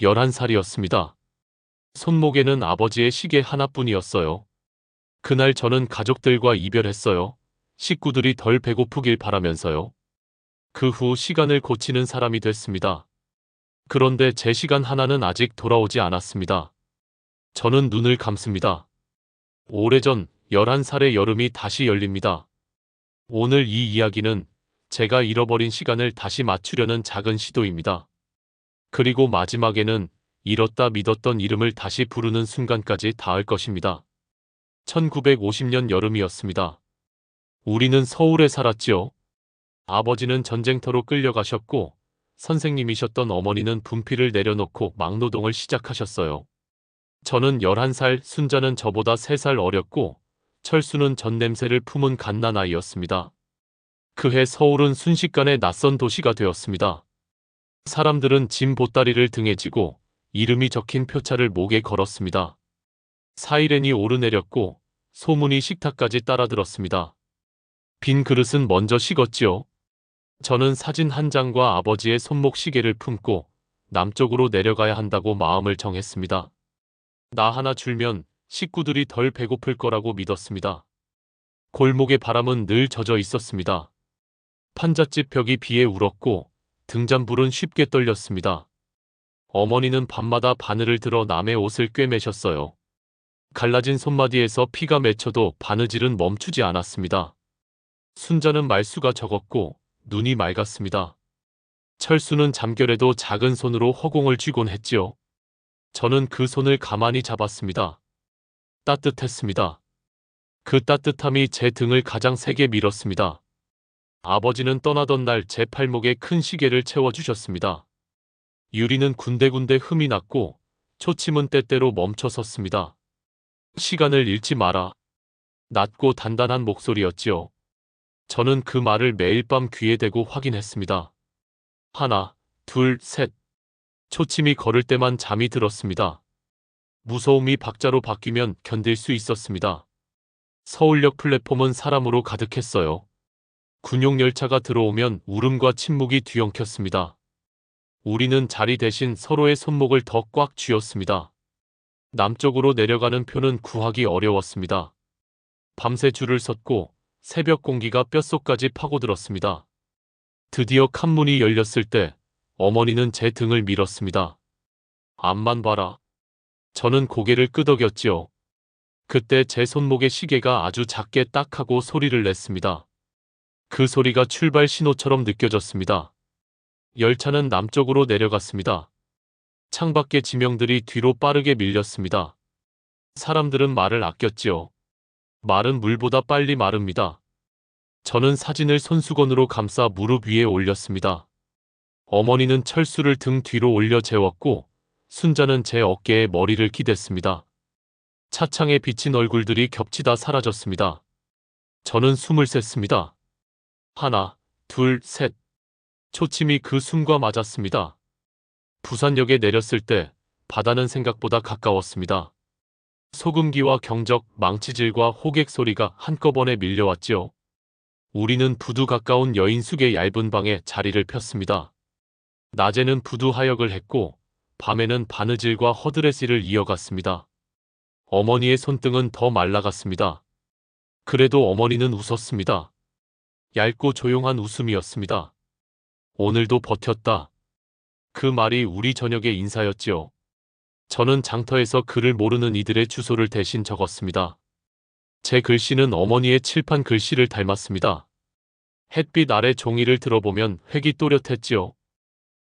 11살이었습니다. 손목에는 아버지의 시계 하나뿐이었어요. 그날 저는 가족들과 이별했어요. 식구들이 덜 배고프길 바라면서요. 그 후 시간을 고치는 사람이 됐습니다. 그런데 제 시간 하나는 아직 돌아오지 않았습니다. 저는 눈을 감습니다. 오래전 11살의 여름이 다시 열립니다. 오늘 이 이야기는 제가 잃어버린 시간을 다시 맞추려는 작은 시도입니다. 그리고 마지막에는 잃었다 믿었던 이름을 다시 부르는 순간까지 닿을 것입니다. 1950년 여름이었습니다. 우리는 서울에 살았지요. 아버지는 전쟁터로 끌려가셨고 선생님이셨던 어머니는 분필을 내려놓고 막노동을 시작하셨어요. 저는 11살, 순자는 저보다 3살 어렸고 철수는 전 냄새를 품은 갓난 아이였습니다. 그해 서울은 순식간에 낯선 도시가 되었습니다. 사람들은 짐 보따리를 등에 지고 이름이 적힌 표차를 목에 걸었습니다. 사이렌이 오르내렸고 소문이 식탁까지 따라들었습니다. 빈 그릇은 먼저 식었지요. 저는 사진 한 장과 아버지의 손목 시계를 품고 남쪽으로 내려가야 한다고 마음을 정했습니다. 나 하나 줄면 식구들이 덜 배고플 거라고 믿었습니다. 골목의 바람은 늘 젖어 있었습니다. 판잣집 벽이 비에 울었고 등잔불은 쉽게 떨렸습니다. 어머니는 밤마다 바늘을 들어 남의 옷을 꿰매셨어요. 갈라진 손마디에서 피가 맺혀도 바느질은 멈추지 않았습니다. 순자는 말수가 적었고 눈이 맑았습니다. 철수는 잠결에도 작은 손으로 허공을 쥐곤 했지요. 저는 그 손을 가만히 잡았습니다. 따뜻했습니다. 그 따뜻함이 제 등을 가장 세게 밀었습니다. 아버지는 떠나던 날 제 팔목에 큰 시계를 채워주셨습니다. 유리는 군데군데 흠이 났고 초침은 때때로 멈춰 섰습니다. 시간을 잃지 마라. 낮고 단단한 목소리였지요. 저는 그 말을 매일 밤 귀에 대고 확인했습니다. 하나, 둘, 셋. 초침이 걸을 때만 잠이 들었습니다. 무서움이 박자로 바뀌면 견딜 수 있었습니다. 서울역 플랫폼은 사람으로 가득했어요. 군용 열차가 들어오면 울음과 침묵이 뒤엉켰습니다. 우리는 자리 대신 서로의 손목을 더 꽉 쥐었습니다. 남쪽으로 내려가는 표는 구하기 어려웠습니다. 밤새 줄을 섰고 새벽 공기가 뼛속까지 파고들었습니다. 드디어 칸문이 열렸을 때 어머니는 제 등을 밀었습니다. 앞만 봐라. 저는 고개를 끄덕였지요. 그때 제 손목의 시계가 아주 작게 딱 하고 소리를 냈습니다. 그 소리가 출발 신호처럼 느껴졌습니다. 열차는 남쪽으로 내려갔습니다. 창밖의 지명들이 뒤로 빠르게 밀렸습니다. 사람들은 말을 아꼈지요. 말은 물보다 빨리 마릅니다. 저는 사진을 손수건으로 감싸 무릎 위에 올렸습니다. 어머니는 철수를 등 뒤로 올려 재웠고 순자는 제 어깨에 머리를 기댔습니다. 차창에 비친 얼굴들이 겹치다 사라졌습니다. 저는 숨을 셌습니다. 하나, 둘, 셋. 초침이 그 숨과 맞았습니다. 부산역에 내렸을 때 바다는 생각보다 가까웠습니다. 소금기와 경적, 망치질과 호객 소리가 한꺼번에 밀려왔지요. 우리는 부두 가까운 여인숙의 얇은 방에 자리를 폈습니다. 낮에는 부두 하역을 했고 밤에는 바느질과 허드레시를 이어갔습니다. 어머니의 손등은 더 말라갔습니다. 그래도 어머니는 웃었습니다. 얇고 조용한 웃음이었습니다. 오늘도 버텼다. 그 말이 우리 저녁의 인사였지요. 저는 장터에서 글을 모르는 이들의 주소를 대신 적었습니다. 제 글씨는 어머니의 칠판 글씨를 닮았습니다. 햇빛 아래 종이를 들어보면 획이 또렷했지요.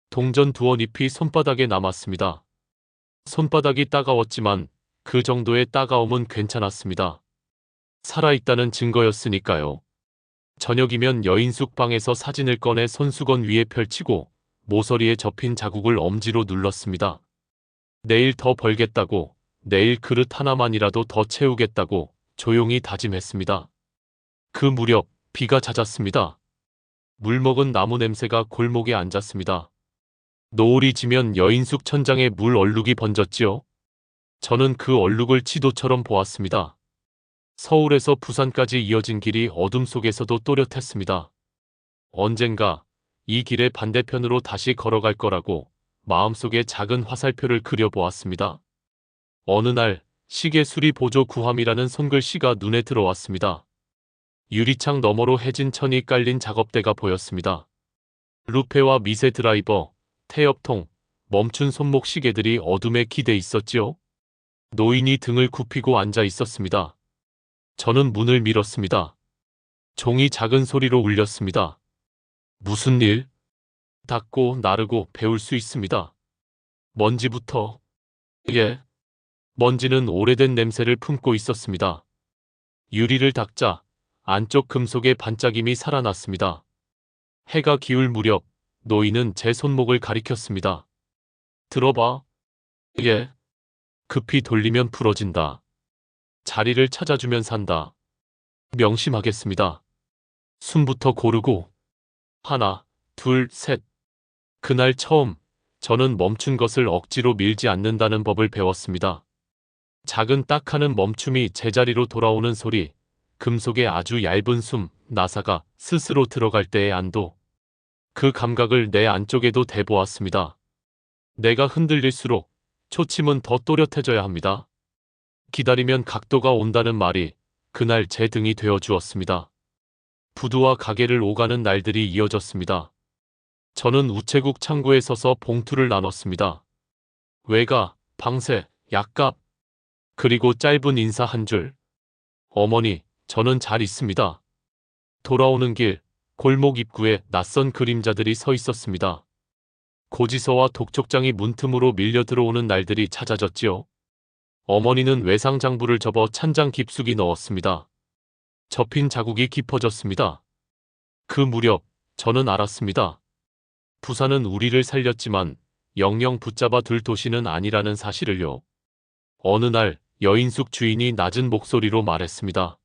동전 두어 잎이 손바닥에 남았습니다. 손바닥이 따가웠지만 그 정도의 따가움은 괜찮았습니다. 살아있다는 증거였으니까요. 저녁이면 여인숙 방에서 사진을 꺼내 손수건 위에 펼치고 모서리에 접힌 자국을 엄지로 눌렀습니다. 내일 더 벌겠다고, 내일 그릇 하나만이라도 더 채우겠다고 조용히 다짐했습니다. 그 무렵 비가 잦았습니다. 물먹은 나무 냄새가 골목에 앉았습니다. 노을이 지면 여인숙 천장에 물 얼룩이 번졌지요. 저는 그 얼룩을 지도처럼 보았습니다. 서울에서 부산까지 이어진 길이 어둠 속에서도 또렷했습니다. 언젠가 이 길의 반대편으로 다시 걸어갈 거라고 마음속에 작은 화살표를 그려보았습니다. 어느 날 시계 수리 보조 구함이라는 손글씨가 눈에 들어왔습니다. 유리창 너머로 해진 천이 깔린 작업대가 보였습니다. 루페와 미세 드라이버, 태엽통, 멈춘 손목 시계들이 어둠에 기대 있었지요. 노인이 등을 굽히고 앉아 있었습니다. 저는 문을 밀었습니다. 종이 작은 소리로 울렸습니다. 무슨 일? 닫고 나르고 배울 수 있습니다. 먼지부터. 예. 먼지는 오래된 냄새를 품고 있었습니다. 유리를 닦자 안쪽 금속의 반짝임이 살아났습니다. 해가 기울 무렵 노인은 제 손목을 가리켰습니다. 들어봐. 예. 급히 돌리면 부러진다. 자리를 찾아주면 산다. 명심하겠습니다. 숨부터 고르고 하나, 둘, 셋. 그날 처음 저는 멈춘 것을 억지로 밀지 않는다는 법을 배웠습니다. 작은 딱 하는 멈춤이 제자리로 돌아오는 소리, 금속의 아주 얇은 숨, 나사가 스스로 들어갈 때의 안도. 그 감각을 내 안쪽에도 대보았습니다. 내가 흔들릴수록 초침은 더 또렷해져야 합니다. 기다리면 각도가 온다는 말이 그날 제 등이 되어 주었습니다. 부두와 가게를 오가는 날들이 이어졌습니다. 저는 우체국 창고에 서서 봉투를 나눴습니다. 외가, 방세, 약값, 그리고 짧은 인사 한 줄. 어머니, 저는 잘 있습니다. 돌아오는 길, 골목 입구에 낯선 그림자들이 서 있었습니다. 고지서와 독촉장이 문틈으로 밀려 들어오는 날들이 찾아졌지요. 어머니는 외상 장부를 접어 찬장 깊숙이 넣었습니다. 접힌 자국이 깊어졌습니다. 그 무렵 저는 알았습니다. 부산은 우리를 살렸지만 영영 붙잡아 둘 도시는 아니라는 사실을요. 어느 날 여인숙 주인이 낮은 목소리로 말했습니다.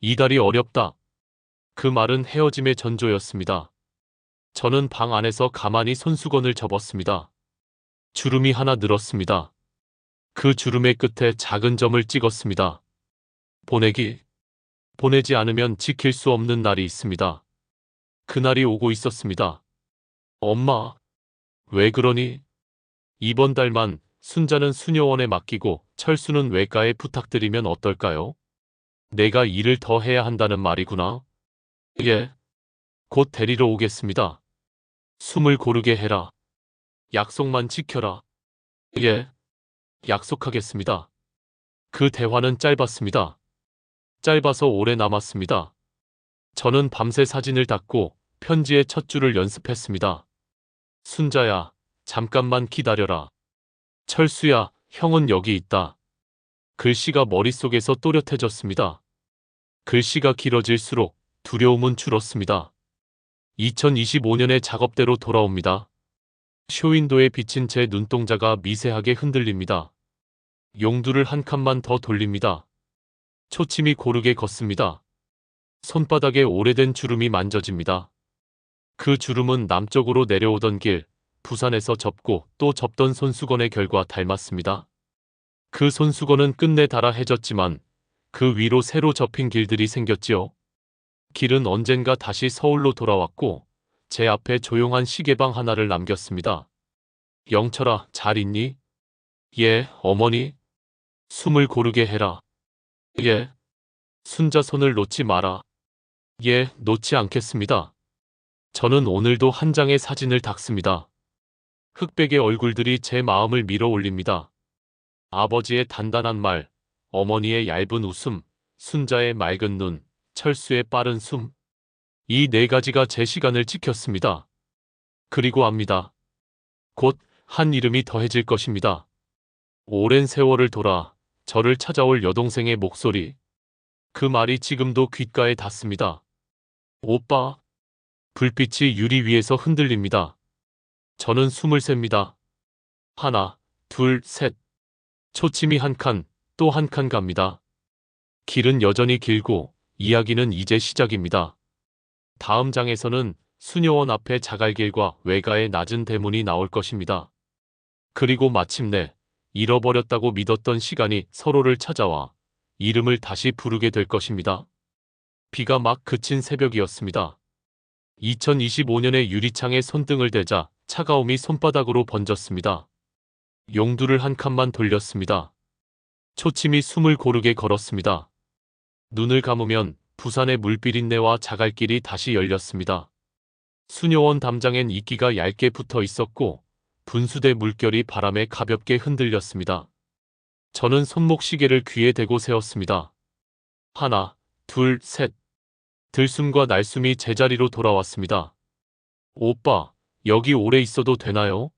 이달이 어렵다. 그 말은 헤어짐의 전조였습니다. 저는 방 안에서 가만히 손수건을 접었습니다. 주름이 하나 늘었습니다. 그 주름의 끝에 작은 점을 찍었습니다. 보내기. 보내지 않으면 지킬 수 없는 날이 있습니다. 그날이 오고 있었습니다. 엄마. 왜 그러니? 이번 달만 순자는 수녀원에 맡기고 철수는 외가에 부탁드리면 어떨까요? 내가 일을 더 해야 한다는 말이구나. 예. 곧 데리러 오겠습니다. 숨을 고르게 해라. 약속만 지켜라. 예. 약속하겠습니다. 그 대화는 짧았습니다. 짧아서 오래 남았습니다. 저는 밤새 사진을 닦고 편지의 첫 줄을 연습했습니다. 순자야, 잠깐만 기다려라. 철수야, 형은 여기 있다. 글씨가 머릿속에서 또렷해졌습니다. 글씨가 길어질수록 두려움은 줄었습니다. 2025년의 작업대로 돌아옵니다. 쇼윈도에 비친 제 눈동자가 미세하게 흔들립니다. 용두를 한 칸만 더 돌립니다. 초침이 고르게 걷습니다. 손바닥에 오래된 주름이 만져집니다. 그 주름은 남쪽으로 내려오던 길, 부산에서 접고 또 접던 손수건의 결과 닮았습니다. 그 손수건은 끝내 달아 해졌지만 그 위로 새로 접힌 길들이 생겼지요. 길은 언젠가 다시 서울로 돌아왔고 제 앞에 조용한 시계방 하나를 남겼습니다. 영철아, 잘 있니? 예, 어머니. 숨을 고르게 해라. 예. 순자 손을 놓지 마라. 예, 놓지 않겠습니다. 저는 오늘도 한 장의 사진을 닦습니다. 흑백의 얼굴들이 제 마음을 밀어 올립니다. 아버지의 단단한 말, 어머니의 얇은 웃음, 순자의 맑은 눈, 철수의 빠른 숨. 이 네 가지가 제 시간을 지켰습니다. 그리고 압니다. 곧 한 이름이 더해질 것입니다. 오랜 세월을 돌아 저를 찾아올 여동생의 목소리. 그 말이 지금도 귓가에 닿습니다. 오빠. 불빛이 유리 위에서 흔들립니다. 저는 숨을 셉니다. 하나, 둘, 셋. 초침이 한 칸, 또 한 칸 갑니다. 길은 여전히 길고 이야기는 이제 시작입니다. 다음 장에서는 수녀원 앞에 자갈길과 외가의 낮은 대문이 나올 것입니다. 그리고 마침내 잃어버렸다고 믿었던 시간이 서로를 찾아와 이름을 다시 부르게 될 것입니다. 비가 막 그친 새벽이었습니다. 2025년의 유리창에 손등을 대자 차가움이 손바닥으로 번졌습니다. 용두를 한 칸만 돌렸습니다. 초침이 숨을 고르게 걸었습니다. 눈을 감으면 부산의 물비린내와 자갈길이 다시 열렸습니다. 수녀원 담장엔 이끼가 얇게 붙어 있었고 분수대 물결이 바람에 가볍게 흔들렸습니다. 저는 손목 시계를 귀에 대고 세웠습니다. 하나, 둘, 셋. 들숨과 날숨이 제자리로 돌아왔습니다. 오빠, 여기 오래 있어도 되나요?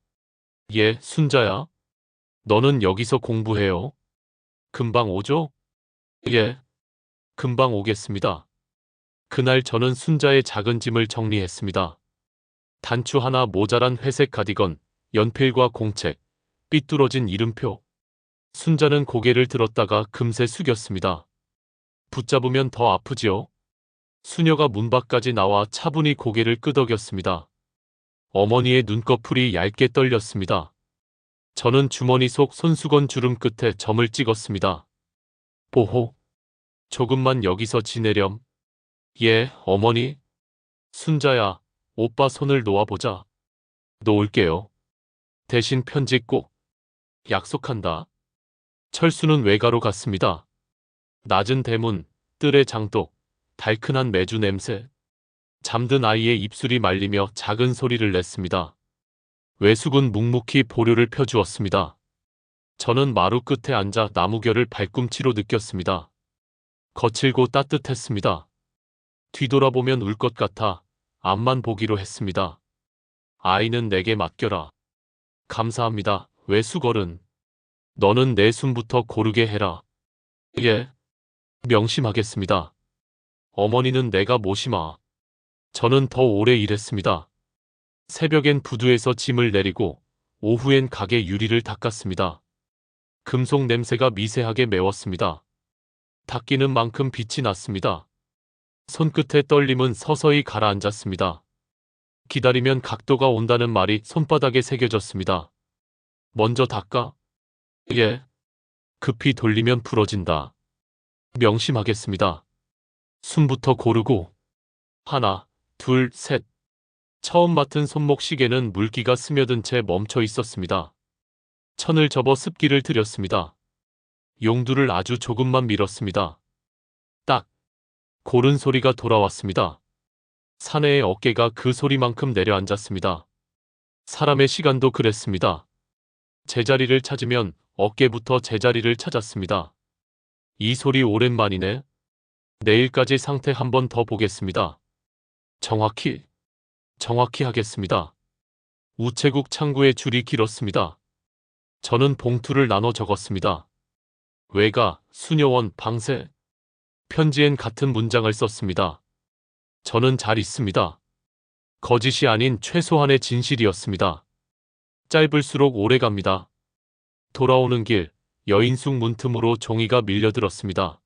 예, 순자야. 너는 여기서 공부해요. 금방 오죠? 예. 금방 오겠습니다. 그날 저는 순자의 작은 짐을 정리했습니다. 단추 하나 모자란 회색 가디건, 연필과 공책, 삐뚤어진 이름표. 순자는 고개를 들었다가 금세 숙였습니다. 붙잡으면 더 아프지요? 수녀가 문 밖까지 나와 차분히 고개를 끄덕였습니다. 어머니의 눈꺼풀이 얇게 떨렸습니다. 저는 주머니 속 손수건 주름 끝에 점을 찍었습니다. 보호. 조금만 여기서 지내렴. 예, 어머니. 순자야, 오빠 손을 놓아보자. 놓을게요. 대신 편지 꼭. 약속한다. 철수는 외가로 갔습니다. 낮은 대문, 뜰의 장독, 달큰한 매주 냄새. 잠든 아이의 입술이 말리며 작은 소리를 냈습니다. 외숙은 묵묵히 보류를 펴주었습니다. 저는 마루 끝에 앉아 나무결을 발꿈치로 느꼈습니다. 거칠고 따뜻했습니다. 뒤돌아보면 울 것 같아 앞만 보기로 했습니다. 아이는 내게 맡겨라. 감사합니다. 외숙어른. 너는 내 숨부터 고르게 해라. 예. 명심하겠습니다. 어머니는 내가 모시마. 저는 더 오래 일했습니다. 새벽엔 부두에서 짐을 내리고 오후엔 가게 유리를 닦았습니다. 금속 냄새가 미세하게 매웠습니다. 닦이는 만큼 빛이 났습니다. 손끝의 떨림은 서서히 가라앉았습니다. 기다리면 각도가 온다는 말이 손바닥에 새겨졌습니다. 먼저 닦아? 예. 급히 돌리면 풀어진다. 명심하겠습니다. 숨부터 고르고 하나, 둘, 셋. 처음 맡은 손목 시계는 물기가 스며든 채 멈춰 있었습니다. 천을 접어 습기를 들였습니다. 용두를 아주 조금만 밀었습니다. 딱. 고른 소리가 돌아왔습니다. 사내의 어깨가 그 소리만큼 내려앉았습니다. 사람의 시간도 그랬습니다. 제자리를 찾으면 어깨부터 제자리를 찾았습니다. 이 소리 오랜만이네. 내일까지 상태 한 번 더 보겠습니다. 정확히, 정확히 하겠습니다. 우체국 창구의 줄이 길었습니다. 저는 봉투를 나눠 적었습니다. 외가, 수녀원, 방세. 편지엔 같은 문장을 썼습니다. 저는 잘 있습니다. 거짓이 아닌 최소한의 진실이었습니다. 짧을수록 오래 갑니다. 돌아오는 길, 여인숙 문틈으로 종이가 밀려들었습니다.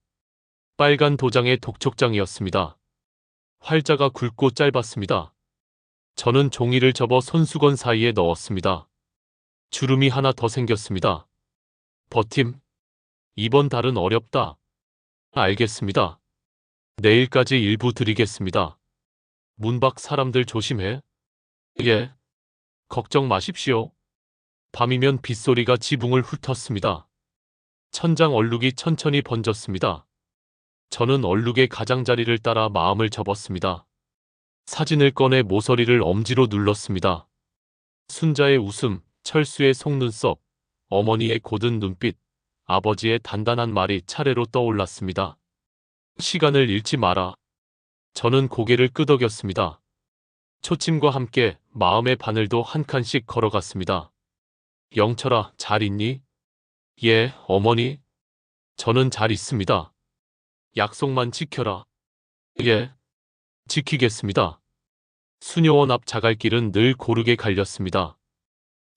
빨간 도장의 독촉장이었습니다. 활자가 굵고 짧았습니다. 저는 종이를 접어 손수건 사이에 넣었습니다. 주름이 하나 더 생겼습니다. 버팀. 이번 달은 어렵다. 알겠습니다. 내일까지 일부 드리겠습니다. 문밖 사람들 조심해. 예. 걱정 마십시오. 밤이면 빗소리가 지붕을 훑었습니다. 천장 얼룩이 천천히 번졌습니다. 저는 얼룩의 가장자리를 따라 마음을 접었습니다. 사진을 꺼내 모서리를 엄지로 눌렀습니다. 순자의 웃음, 철수의 속눈썹, 어머니의 고든 눈빛, 아버지의 단단한 말이 차례로 떠올랐습니다. 시간을 잃지 마라. 저는 고개를 끄덕였습니다. 초침과 함께 마음의 바늘도 한 칸씩 걸어갔습니다. 영철아, 잘 있니? 예, 어머니. 저는 잘 있습니다. 약속만 지켜라. 예. 지키겠습니다. 수녀원 앞 자갈길은 늘 고르게 갈렸습니다.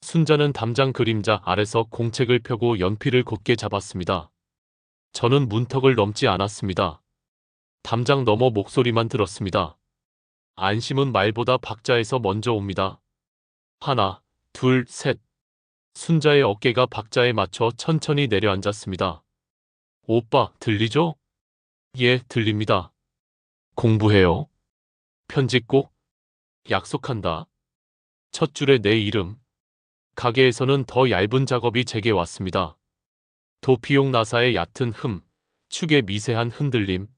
순자는 담장 그림자 아래서 공책을 펴고 연필을 곧게 잡았습니다. 저는 문턱을 넘지 않았습니다. 담장 너머 목소리만 들었습니다. 안심은 말보다 박자에서 먼저 옵니다. 하나, 둘, 셋. 순자의 어깨가 박자에 맞춰 천천히 내려앉았습니다. 오빠, 들리죠? 예, 들립니다. 공부해요. 편지 꼭 약속한다. 첫 줄에 내 이름. 가게에서는 더 얇은 작업이 제게 왔습니다. 도피용 나사의 얕은 흠, 축의 미세한 흔들림.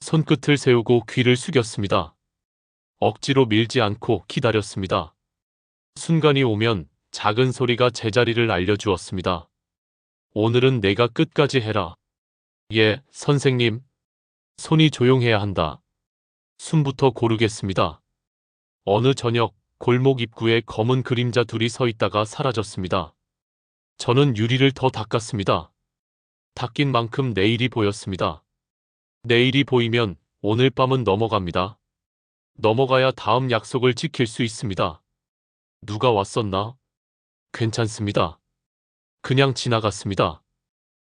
손끝을 세우고 귀를 숙였습니다. 억지로 밀지 않고 기다렸습니다. 순간이 오면 작은 소리가 제자리를 알려주었습니다. 오늘은 내가 끝까지 해라. 예, 선생님. 손이 조용해야 한다. 숨부터 고르겠습니다. 어느 저녁 골목 입구에 검은 그림자 둘이 서 있다가 사라졌습니다. 저는 유리를 더 닦았습니다. 닦인 만큼 내일이 보였습니다. 내일이 보이면 오늘 밤은 넘어갑니다. 넘어가야 다음 약속을 지킬 수 있습니다. 누가 왔었나? 괜찮습니다. 그냥 지나갔습니다.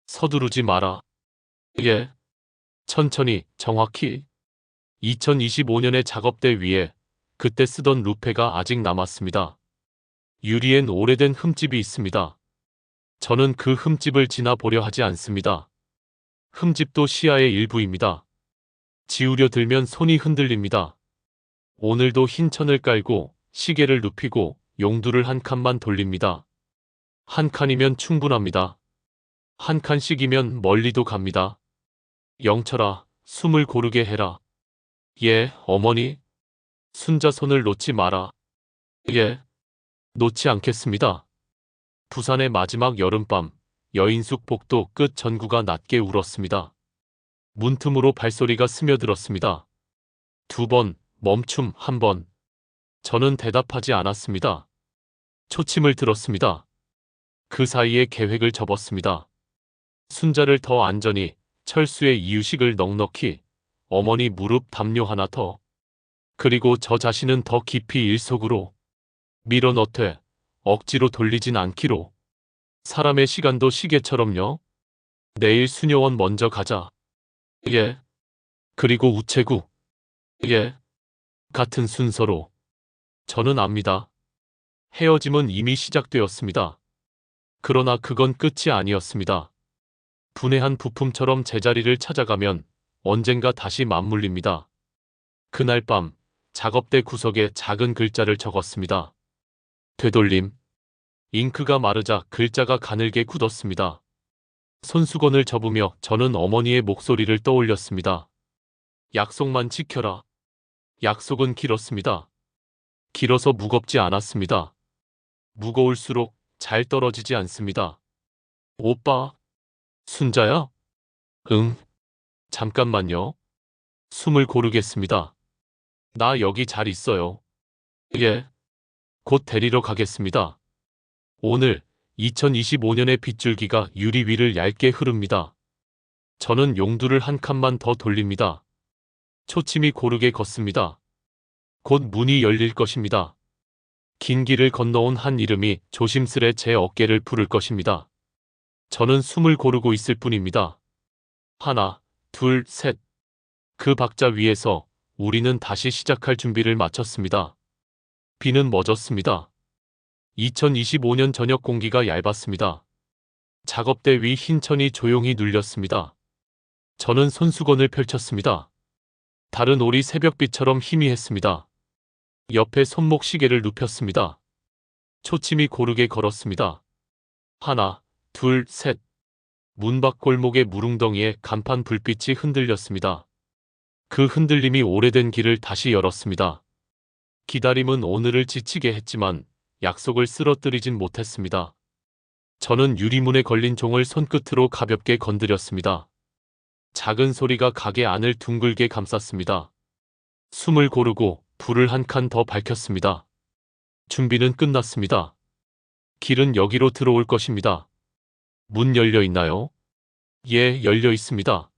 서두르지 마라. 예. 천천히, 정확히. 2025년의 작업대 위에 그때 쓰던 루페가 아직 남았습니다. 유리엔 오래된 흠집이 있습니다. 저는 그 흠집을 지나 보려 하지 않습니다. 흠집도 시야의 일부입니다. 지우려 들면 손이 흔들립니다. 오늘도 흰 천을 깔고 시계를 눕히고 용두를 한 칸만 돌립니다. 한 칸이면 충분합니다. 한 칸씩이면 멀리도 갑니다. 영철아, 숨을 고르게 해라. 예, 어머니. 순자 손을 놓지 마라. 예, 놓지 않겠습니다. 부산의 마지막 여름밤, 여인숙 복도 끝 전구가 낮게 울었습니다. 문틈으로 발소리가 스며들었습니다. 두 번, 멈춤 한 번. 저는 대답하지 않았습니다. 초침을 들었습니다. 그 사이에 계획을 접었습니다. 순자를 더 안전히, 철수의 이유식을 넉넉히, 어머니 무릎 담요 하나 더. 그리고 저 자신은 더 깊이 일속으로 밀어넣되 억지로 돌리진 않기로. 사람의 시간도 시계처럼요. 내일 수녀원 먼저 가자. 예. 그리고 우체국. 예. 같은 순서로. 저는 압니다. 헤어짐은 이미 시작되었습니다. 그러나 그건 끝이 아니었습니다. 분해한 부품처럼 제자리를 찾아가면 언젠가 다시 맞물립니다. 그날 밤 작업대 구석에 작은 글자를 적었습니다. 되돌림. 잉크가 마르자 글자가 가늘게 굳었습니다. 손수건을 접으며 저는 어머니의 목소리를 떠올렸습니다. 약속만 지켜라. 약속은 길었습니다. 길어서 무겁지 않았습니다. 무거울수록 잘 떨어지지 않습니다. 오빠, 순자야? 응. 잠깐만요. 숨을 고르겠습니다. 나 여기 잘 있어요. 예. 곧 데리러 가겠습니다. 오늘 2025년의 빗줄기가 유리 위를 얇게 흐릅니다. 저는 용두를 한 칸만 더 돌립니다. 초침이 고르게 걷습니다. 곧 문이 열릴 것입니다. 긴 길을 건너온 한 이름이 조심스레 제 어깨를 부를 것입니다. 저는 숨을 고르고 있을 뿐입니다. 하나, 둘, 셋. 그 박자 위에서 우리는 다시 시작할 준비를 마쳤습니다. 비는 멎었습니다. 2025년 저녁 공기가 얇았습니다. 작업대 위 흰천이 조용히 눌렸습니다. 저는 손수건을 펼쳤습니다. 다른 오리 새벽빛처럼 희미했습니다. 옆에 손목 시계를 눕혔습니다. 초침이 고르게 걸었습니다. 하나, 둘, 셋. 문밖 골목의 무릉덩이에 간판 불빛이 흔들렸습니다. 그 흔들림이 오래된 길을 다시 열었습니다. 기다림은 오늘을 지치게 했지만 약속을 쓰러뜨리진 못했습니다. 저는 유리문에 걸린 종을 손끝으로 가볍게 건드렸습니다. 작은 소리가 가게 안을 둥글게 감쌌습니다. 숨을 고르고 불을 한 칸 더 밝혔습니다. 준비는 끝났습니다. 길은 여기로 들어올 것입니다. 문 열려 있나요? 예, 열려 있습니다.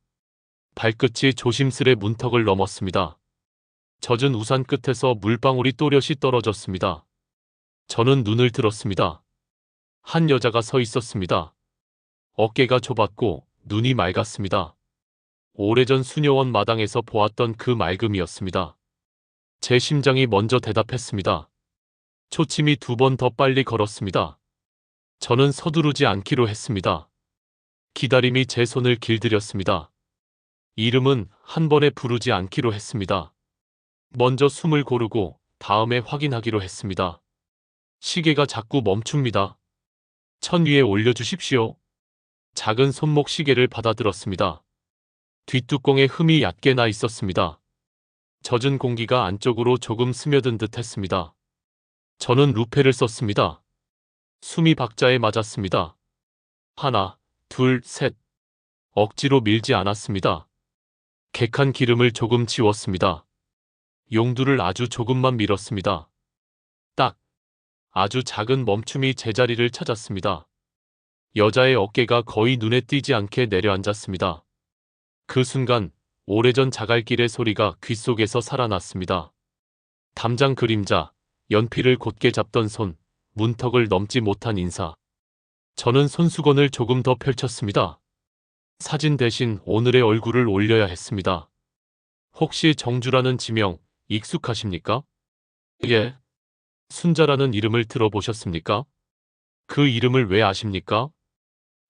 발끝이 조심스레 문턱을 넘었습니다. 젖은 우산 끝에서 물방울이 또렷이 떨어졌습니다. 저는 눈을 들었습니다. 한 여자가 서 있었습니다. 어깨가 좁았고 눈이 맑았습니다. 오래전 수녀원 마당에서 보았던 그 맑음이었습니다. 제 심장이 먼저 대답했습니다. 초침이 두 번 더 빨리 걸었습니다. 저는 서두르지 않기로 했습니다. 기다림이 제 손을 길들였습니다. 이름은 한 번에 부르지 않기로 했습니다. 먼저 숨을 고르고 다음에 확인하기로 했습니다. 시계가 자꾸 멈춥니다. 천 위에 올려주십시오. 작은 손목 시계를 받아들었습니다. 뒷뚜껑에 흠이 얕게 나 있었습니다. 젖은 공기가 안쪽으로 조금 스며든 듯 했습니다. 저는 루페를 썼습니다. 숨이 박자에 맞았습니다. 하나, 둘, 셋. 억지로 밀지 않았습니다. 객한 기름을 조금 지웠습니다. 용두를 아주 조금만 밀었습니다. 딱. 아주 작은 멈춤이 제자리를 찾았습니다. 여자의 어깨가 거의 눈에 띄지 않게 내려앉았습니다. 그 순간 오래전 자갈길의 소리가 귓속에서 살아났습니다. 담장 그림자, 연필을 곧게 잡던 손, 문턱을 넘지 못한 인사. 저는 손수건을 조금 더 펼쳤습니다. 사진 대신 오늘의 얼굴을 올려야 했습니다. 혹시 정주라는 지명 익숙하십니까? 예. 순자라는 이름을 들어보셨습니까? 그 이름을 왜 아십니까?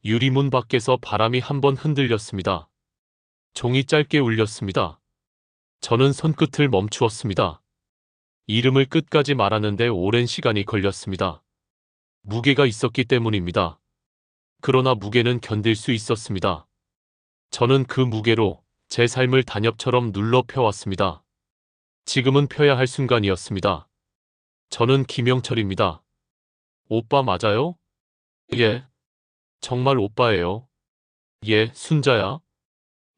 유리문 밖에서 바람이 한 번 흔들렸습니다. 종이 짧게 울렸습니다. 저는 손끝을 멈추었습니다. 이름을 끝까지 말하는데 오랜 시간이 걸렸습니다. 무게가 있었기 때문입니다. 그러나 무게는 견딜 수 있었습니다. 저는 그 무게로 제 삶을 단엽처럼 눌러 펴왔습니다. 지금은 펴야 할 순간이었습니다. 저는 김영철입니다. 오빠 맞아요? 예. 정말 오빠예요. 예, 순자야.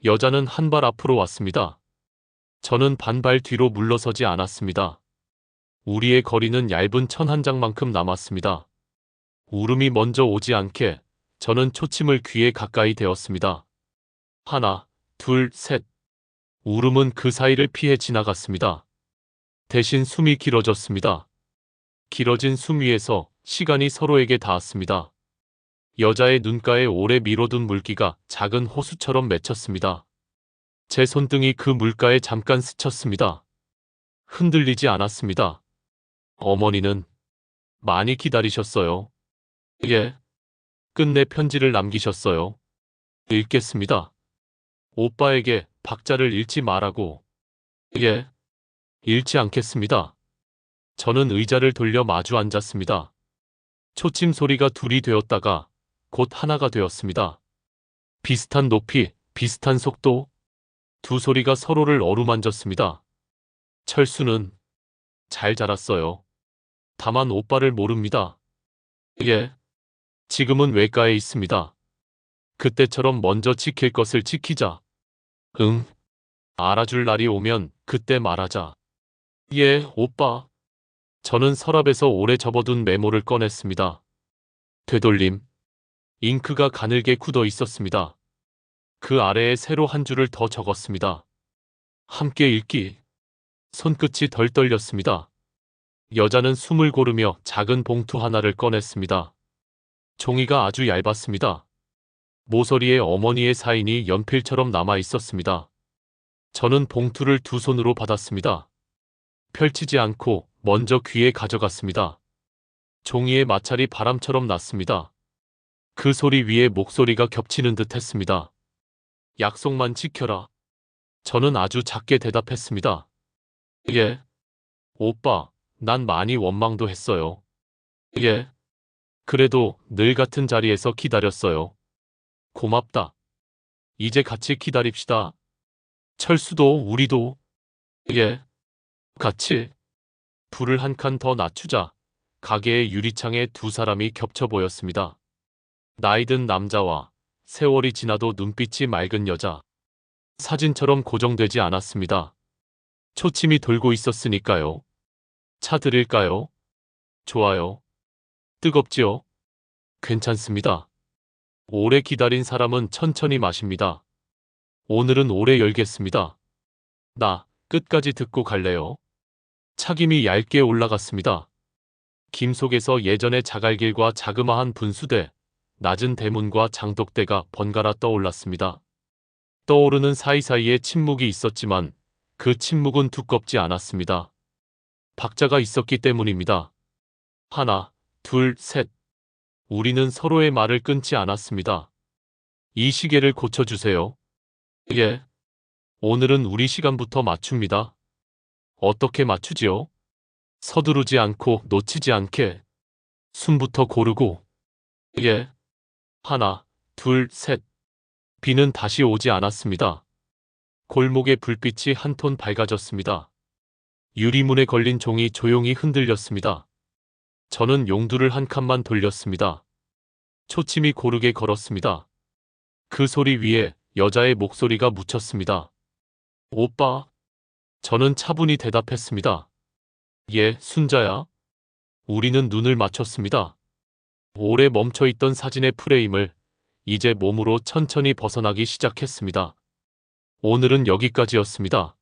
여자는 한 발 앞으로 왔습니다. 저는 반발 뒤로 물러서지 않았습니다. 우리의 거리는 얇은 천 한 장만큼 남았습니다. 울음이 먼저 오지 않게 저는 초침을 귀에 가까이 대었습니다. 하나, 둘, 셋. 울음은 그 사이를 피해 지나갔습니다. 대신 숨이 길어졌습니다. 길어진 숨 위에서 시간이 서로에게 닿았습니다. 여자의 눈가에 오래 미뤄둔 물기가 작은 호수처럼 맺혔습니다. 제 손등이 그 물가에 잠깐 스쳤습니다. 흔들리지 않았습니다. 어머니는 많이 기다리셨어요. 예. 끝내 편지를 남기셨어요. 읽겠습니다. 오빠에게 박자를 잃지 말라고. 예. 잃지 않겠습니다. 저는 의자를 돌려 마주 앉았습니다. 초침 소리가 둘이 되었다가 곧 하나가 되었습니다. 비슷한 높이, 비슷한 속도. 두 소리가 서로를 어루만졌습니다. 철수는 잘 자랐어요. 다만 오빠를 모릅니다. 예. 지금은 외가에 있습니다. 그때처럼 먼저 지킬 것을 지키자. 응. 알아줄 날이 오면 그때 말하자. 예, 오빠. 저는 서랍에서 오래 접어둔 메모를 꺼냈습니다. 되돌림. 잉크가 가늘게 굳어 있었습니다. 그 아래에 새로 한 줄을 더 적었습니다. 함께 읽기. 손끝이 덜 떨렸습니다. 여자는 숨을 고르며 작은 봉투 하나를 꺼냈습니다. 종이가 아주 얇았습니다. 모서리에 어머니의 사인이 연필처럼 남아 있었습니다. 저는 봉투를 두 손으로 받았습니다. 펼치지 않고 먼저 귀에 가져갔습니다. 종이의 마찰이 바람처럼 났습니다. 그 소리 위에 목소리가 겹치는 듯 했습니다. 약속만 지켜라. 저는 아주 작게 대답했습니다. 예. 오빠, 난 많이 원망도 했어요. 예. 그래도 늘 같은 자리에서 기다렸어요. 고맙다. 이제 같이 기다립시다. 철수도 우리도. 예. 같이. 불을 한 칸 더 낮추자 가게의 유리창에 두 사람이 겹쳐 보였습니다. 나이든 남자와 세월이 지나도 눈빛이 맑은 여자. 사진처럼 고정되지 않았습니다. 초침이 돌고 있었으니까요. 차 드릴까요? 좋아요. 뜨겁지요? 괜찮습니다. 오래 기다린 사람은 천천히 마십니다. 오늘은 오래 열겠습니다. 나 끝까지 듣고 갈래요. 차김이 얇게 올라갔습니다. 김 속에서 예전의 자갈길과 자그마한 분수대, 낮은 대문과 장독대가 번갈아 떠올랐습니다. 떠오르는 사이사이에 침묵이 있었지만 그 침묵은 두껍지 않았습니다. 박자가 있었기 때문입니다. 하나, 둘, 셋. 우리는 서로의 말을 끊지 않았습니다. 이 시계를 고쳐주세요. 예. 오늘은 우리 시간부터 맞춥니다. 어떻게 맞추지요? 서두르지 않고 놓치지 않게 숨부터 고르고. 예. 하나, 둘, 셋. 비는 다시 오지 않았습니다. 골목의 불빛이 한 톤 밝아졌습니다. 유리문에 걸린 종이 조용히 흔들렸습니다. 저는 용두를 한 칸만 돌렸습니다. 초침이 고르게 걸었습니다. 그 소리 위에 여자의 목소리가 묻혔습니다. 오빠. 저는 차분히 대답했습니다. 예, 순자야. 우리는 눈을 맞췄습니다. 오래 멈춰있던 사진의 프레임을 이제 몸으로 천천히 벗어나기 시작했습니다. 오늘은 여기까지였습니다.